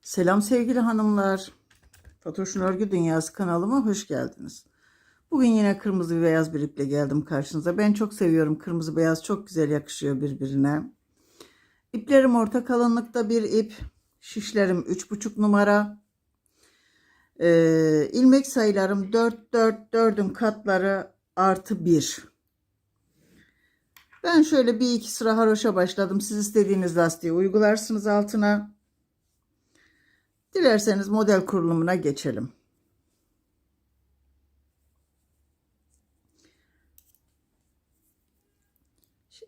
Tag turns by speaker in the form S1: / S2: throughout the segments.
S1: Selam sevgili hanımlar. Fatoş'un Örgü Dünyası kanalıma hoş geldiniz. Bugün yine kırmızı ve beyaz bir iple geldim karşınıza. Ben çok seviyorum. Kırmızı beyaz çok güzel yakışıyor birbirine. İplerim orta kalınlıkta bir ip. Şişlerim 3,5 numara. Ee, ilmek sayılarım 4, 4, 4'ün katları artı 1. Ben şöyle bir iki sıra haroşa başladım. Siz istediğiniz lastiği uygularsınız altına. Dilerseniz model kurulumuna geçelim.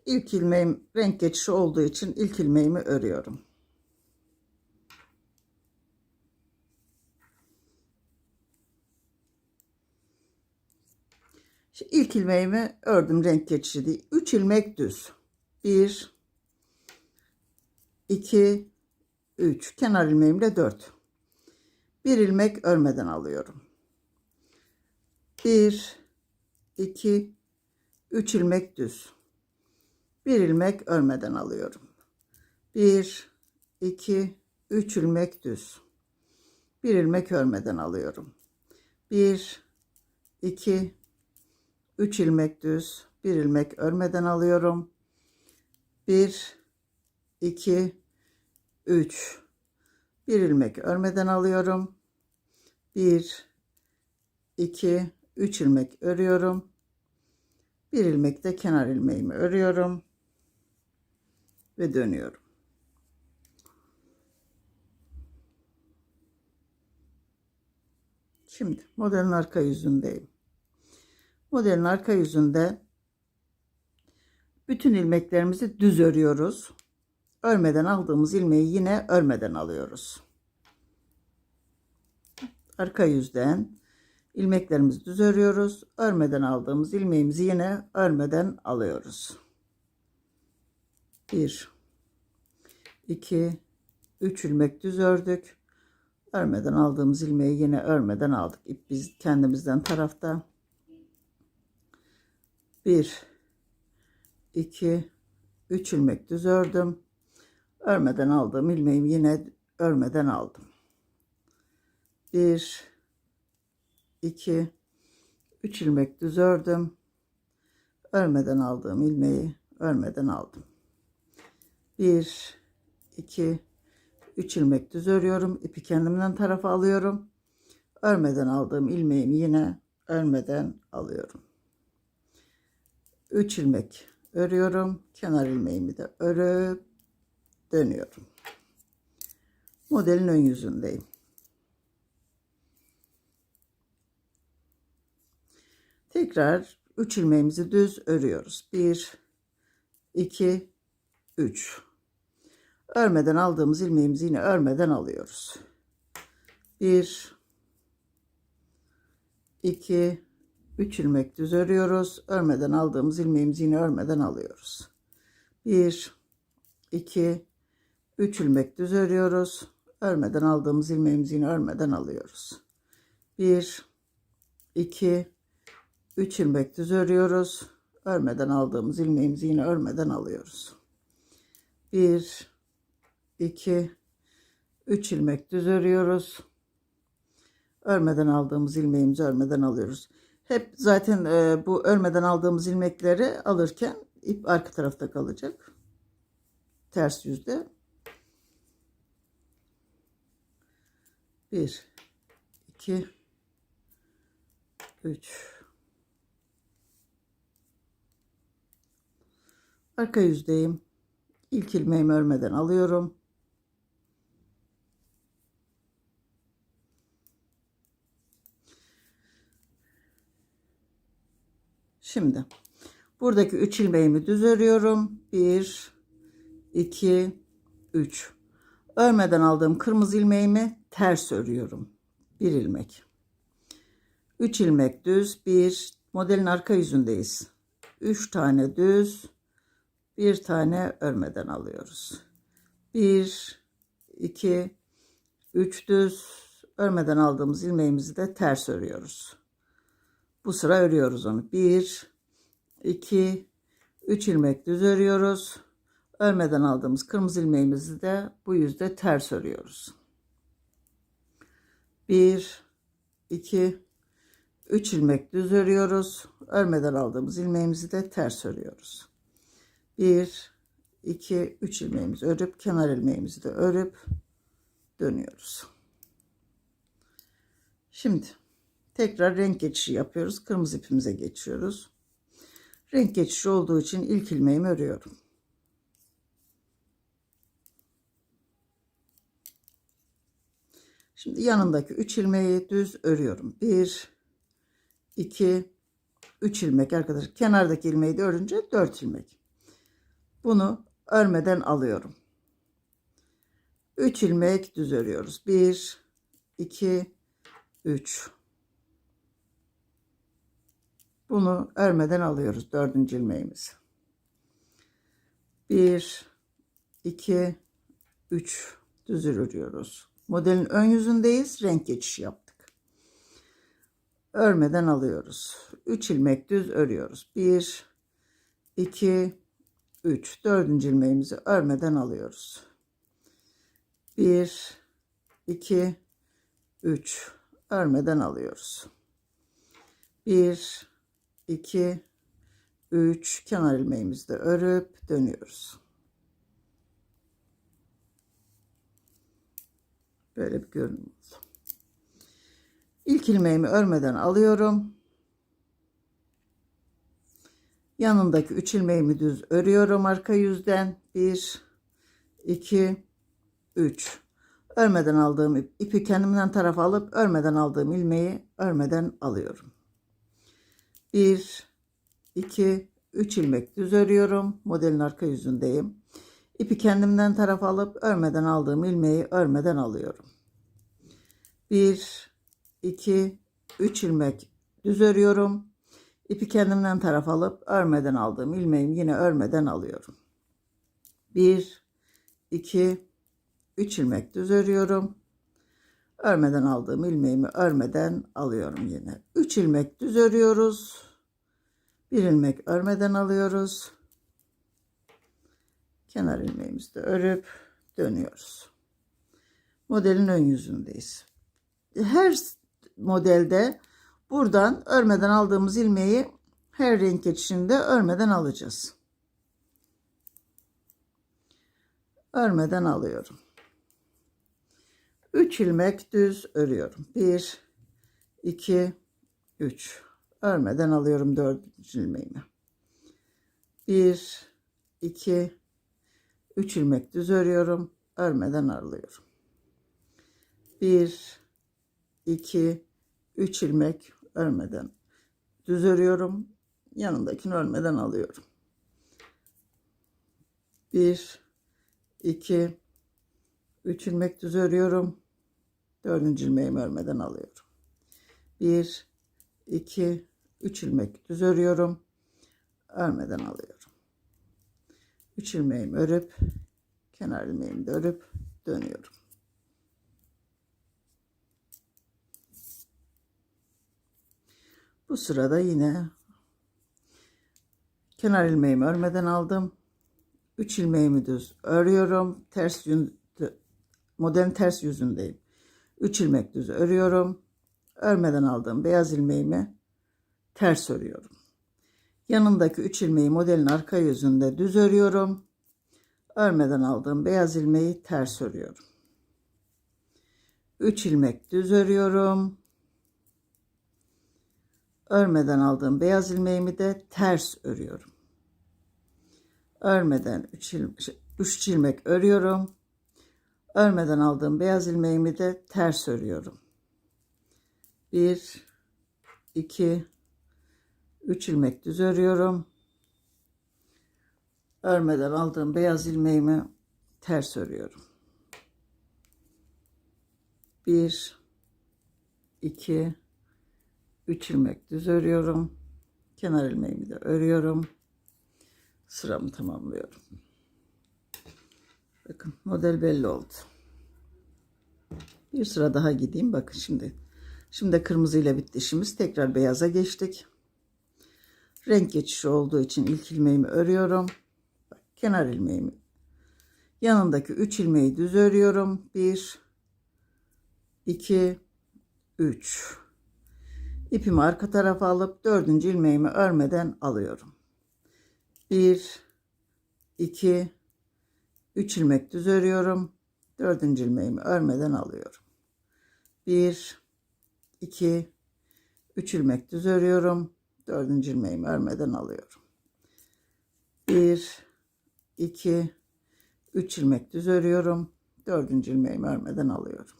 S1: İlk ilmeğim renk geçişi olduğu için ilk ilmeğimi örüyorum. Şimdi ilk ilmeğimi ördüm renk geçişi değil. 3 ilmek düz. 1 2 3 kenar ilmeğimle 4 bir ilmek örmeden alıyorum. 1 2 3 ilmek düz. Bir ilmek örmeden alıyorum. 1 2 3 ilmek düz. Bir ilmek örmeden alıyorum. 1 2 3 ilmek düz. Bir ilmek örmeden alıyorum. 1 2 3 bir ilmek örmeden alıyorum. 1 2 3 ilmek örüyorum. Bir ilmek de kenar ilmeğimi örüyorum ve dönüyorum. Şimdi modelin arka yüzündeyim. Modelin arka yüzünde bütün ilmeklerimizi düz örüyoruz örmeden aldığımız ilmeği yine örmeden alıyoruz. Arka yüzden ilmeklerimizi düz örüyoruz. Örmeden aldığımız ilmeğimizi yine örmeden alıyoruz. 1 2 3 ilmek düz ördük. Örmeden aldığımız ilmeği yine örmeden aldık. İp biz kendimizden tarafta. 1 2 3 ilmek düz ördüm örmeden aldığım ilmeğimi yine örmeden aldım. 1 2 3 ilmek düz ördüm. Örmeden aldığım ilmeği örmeden aldım. 1 2 3 ilmek düz örüyorum. İpi kendimden tarafa alıyorum. Örmeden aldığım ilmeğimi yine örmeden alıyorum. 3 ilmek örüyorum. Kenar ilmeğimi de örüp dönüyorum. Modelin ön yüzündeyim. Tekrar 3 ilmeğimizi düz örüyoruz. 1 2 3 Örmeden aldığımız ilmeğimizi yine örmeden alıyoruz. 1 2 3 ilmek düz örüyoruz. Örmeden aldığımız ilmeğimizi yine örmeden alıyoruz. 1 2 3 ilmek düz örüyoruz. Örmeden aldığımız ilmeğimizi yine örmeden alıyoruz. 1 2 3 ilmek düz örüyoruz. Örmeden aldığımız ilmeğimizi yine örmeden alıyoruz. 1 2 3 ilmek düz örüyoruz. Örmeden aldığımız ilmeğimizi örmeden alıyoruz. Hep zaten e, bu örmeden aldığımız ilmekleri alırken ip arka tarafta kalacak. Ters yüzde. 1 2 3 Arka yüzdeyim. İlk ilmeğimi örmeden alıyorum. Şimdi buradaki 3 ilmeğimi düz örüyorum. 1 2 3 Örmeden aldığım kırmızı ilmeğimi ters örüyorum. Bir ilmek. 3 ilmek düz. Bir modelin arka yüzündeyiz. 3 tane düz. Bir tane örmeden alıyoruz. 1 2 3 düz örmeden aldığımız ilmeğimizi de ters örüyoruz. Bu sıra örüyoruz onu. 1 2 3 ilmek düz örüyoruz örmeden aldığımız kırmızı ilmeğimizi de bu yüzde ters örüyoruz. 1 2 3 ilmek düz örüyoruz. Örmeden aldığımız ilmeğimizi de ters örüyoruz. 1 2 3 ilmeğimizi örüp kenar ilmeğimizi de örüp dönüyoruz. Şimdi tekrar renk geçişi yapıyoruz. Kırmızı ipimize geçiyoruz. Renk geçişi olduğu için ilk ilmeğimi örüyorum. Şimdi yanındaki 3 ilmeği düz örüyorum. 1 2 3 ilmek arkadaşlar. Kenardaki ilmeği de örünce 4 ilmek. Bunu örmeden alıyorum. 3 ilmek düz örüyoruz. 1 2 3 Bunu örmeden alıyoruz dördüncü ilmeğimizi. 1 2 3 düz örüyoruz. Modelin ön yüzündeyiz. Renk geçişi yaptık. Örmeden alıyoruz. 3 ilmek düz örüyoruz. 1 2 3 dördüncü ilmeğimizi örmeden alıyoruz. 1 2 3 örmeden alıyoruz. 1 2 3 kenar ilmeğimizi de örüp dönüyoruz. Böyle bir görünüm oldu. İlk ilmeğimi örmeden alıyorum. Yanındaki 3 ilmeğimi düz örüyorum arka yüzden. 1 2 3 örmeden aldığım ip, ipi kendimden tarafa alıp örmeden aldığım ilmeği örmeden alıyorum. 1 2 3 ilmek düz örüyorum. Modelin arka yüzündeyim. İpi kendimden tarafa alıp örmeden aldığım ilmeği örmeden alıyorum. 1 2 3 ilmek düz örüyorum. İpi kendimden tarafa alıp örmeden aldığım ilmeğimi yine örmeden alıyorum. 1 2 3 ilmek düz örüyorum. Örmeden aldığım ilmeğimi örmeden alıyorum yine. 3 ilmek düz örüyoruz. 1 ilmek örmeden alıyoruz. Kenar ilmeğimizi de örüp dönüyoruz. Modelin ön yüzündeyiz. Her modelde buradan örmeden aldığımız ilmeği her renk geçişinde örmeden alacağız. Örmeden alıyorum. 3 ilmek düz örüyorum. 1 2 3 örmeden alıyorum 4. ilmeğimi. 1 2 3 ilmek düz örüyorum. Örmeden alıyorum. 1 2 3 ilmek örmeden düz örüyorum. Yanındakini örmeden alıyorum. 1 2 3 ilmek düz örüyorum. 4. ilmeğimi örmeden alıyorum. 1 2 3 ilmek düz örüyorum. Örmeden alıyorum. 3 ilmeğimi örüp kenar ilmeğimi de örüp dönüyorum. Bu sırada yine kenar ilmeğimi örmeden aldım. 3 ilmeğimi düz örüyorum. Ters yüz, modelin ters yüzündeyim. 3 ilmek düz örüyorum. Örmeden aldığım beyaz ilmeğimi ters örüyorum. Yanındaki 3 ilmeği modelin arka yüzünde düz örüyorum. Örmeden aldığım beyaz ilmeği ters örüyorum. 3 ilmek düz örüyorum. Örmeden aldığım beyaz ilmeğimi de ters örüyorum. Örmeden 3 il, 3 ilmek örüyorum. Örmeden aldığım beyaz ilmeğimi de ters örüyorum. 1 2 3 ilmek düz örüyorum. Örmeden aldığım beyaz ilmeğimi ters örüyorum. 1 2 3 ilmek düz örüyorum. Kenar ilmeğimi de örüyorum. Sıramı tamamlıyorum. Bakın model belli oldu. Bir sıra daha gideyim. Bakın şimdi. Şimdi kırmızı ile bitti işimiz. Tekrar beyaza geçtik. Renk geçişi olduğu için ilk ilmeğimi örüyorum. Bak, kenar ilmeğimi. Yanındaki 3 ilmeği düz örüyorum. 1 2 3 ipimi arka tarafa alıp dördüncü ilmeğimi örmeden alıyorum 1 2 3 ilmek düz örüyorum dördüncü ilmeğimi örmeden alıyorum 1 2 3 ilmek düz örüyorum dördüncü ilmeğimi örmeden alıyorum. 1 2 3 ilmek düz örüyorum. Dördüncü ilmeğimi örmeden alıyorum.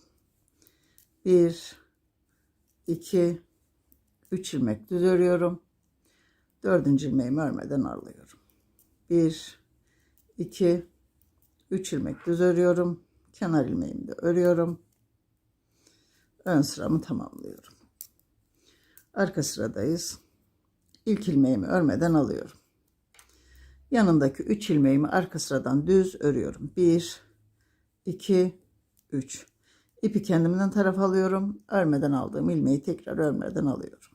S1: 1 2 3 ilmek düz örüyorum. Dördüncü ilmeğimi örmeden alıyorum. 1 2 3 ilmek düz örüyorum. Kenar ilmeğimi de örüyorum. Ön sıramı tamamlıyorum. Arka sıradayız ilk ilmeğimi örmeden alıyorum. Yanındaki 3 ilmeğimi arka sıradan düz örüyorum. 1 2 3 ipi kendimden taraf alıyorum. Örmeden aldığım ilmeği tekrar örmeden alıyorum.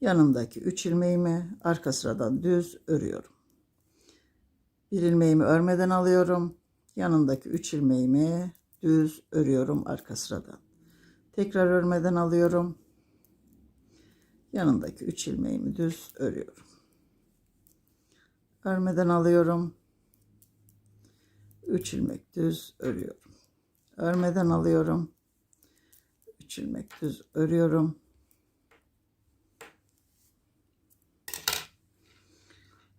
S1: Yanındaki 3 ilmeğimi arka sıradan düz örüyorum. Bir ilmeğimi örmeden alıyorum. Yanındaki 3 ilmeğimi düz örüyorum arka sıradan. Tekrar örmeden alıyorum yanındaki 3 ilmeğimi düz örüyorum. Örmeden alıyorum. 3 ilmek düz örüyorum. Örmeden alıyorum. 3 ilmek düz örüyorum.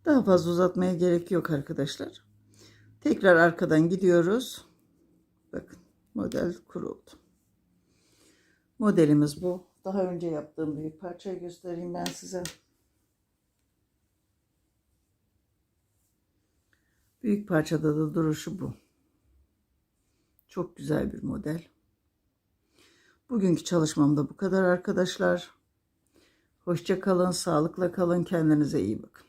S1: Daha fazla uzatmaya gerek yok arkadaşlar. Tekrar arkadan gidiyoruz. Bakın model kuruldu. Modelimiz bu daha önce yaptığım büyük parçayı göstereyim ben size Büyük parçada da duruşu bu. Çok güzel bir model. Bugünkü çalışmam da bu kadar arkadaşlar. Hoşça kalın, sağlıkla kalın, kendinize iyi bakın.